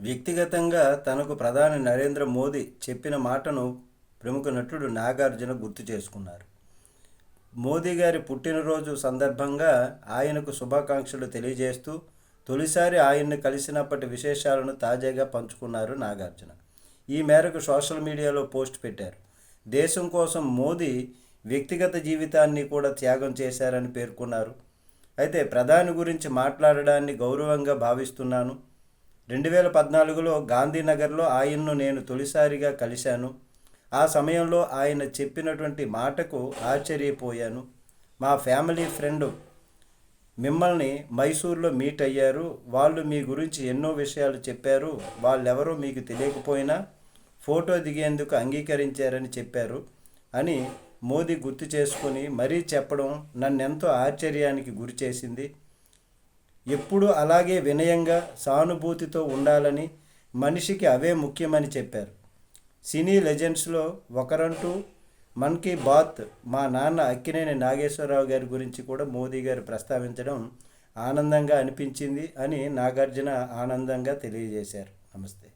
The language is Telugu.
వ్యక్తిగతంగా తనకు ప్రధాని నరేంద్ర మోదీ చెప్పిన మాటను ప్రముఖ నటుడు నాగార్జున గుర్తు చేసుకున్నారు. మోదీ గారి పుట్టినరోజు సందర్భంగా ఆయనకు శుభాకాంక్షలు తెలియజేస్తూ తొలిసారి ఆయన్ని కలిసినప్పటి విశేషాలను తాజాగా పంచుకున్నారు నాగార్జున. ఈ మేరకు సోషల్ మీడియాలో పోస్ట్ పెట్టారు. దేశం కోసం మోదీ వ్యక్తిగత జీవితాన్ని కూడా త్యాగం చేశారని పేర్కొన్నారు. అయితే ప్రధాని గురించి మాట్లాడడాన్ని గౌరవంగా భావిస్తున్నాను. రెండు వేల పద్నాలుగులో గాంధీనగర్లో ఆయన్ను నేను తొలిసారిగా కలిశాను. ఆ సమయంలో ఆయన చెప్పినటువంటి మాటకు ఆశ్చర్యపోయాను. మా ఫ్యామిలీ ఫ్రెండ్ మిమ్మల్ని మైసూర్లో మీట్ అయ్యారు. వాళ్ళు మీ గురించి ఎన్నో విషయాలు చెప్పారు. వాళ్ళెవరో మీకు తెలియకపోయినా ఫోటో దిగేందుకు అంగీకరించారని చెప్పారు అని మోదీ గుర్తు చేసుకుని మరీ చెప్పడం నన్నెంతో ఆశ్చర్యానికి గురి చేసింది ఎప్పుడూ అలాగే వినయంగా సానుభూతితో ఉండాలని మనిషికి అవే ముఖ్యమని చెప్పారు. సినీ లెజెండ్స్లో ఒకరంటూ మన్ కీ బాత్ మా నాన్న అక్కినేని నాగేశ్వరరావు గారి గురించి కూడా మోదీ గారు ప్రస్తావించడం ఆనందంగా అనిపించింది అని నాగార్జున ఆనందంగా తెలియజేశారు. నమస్తే.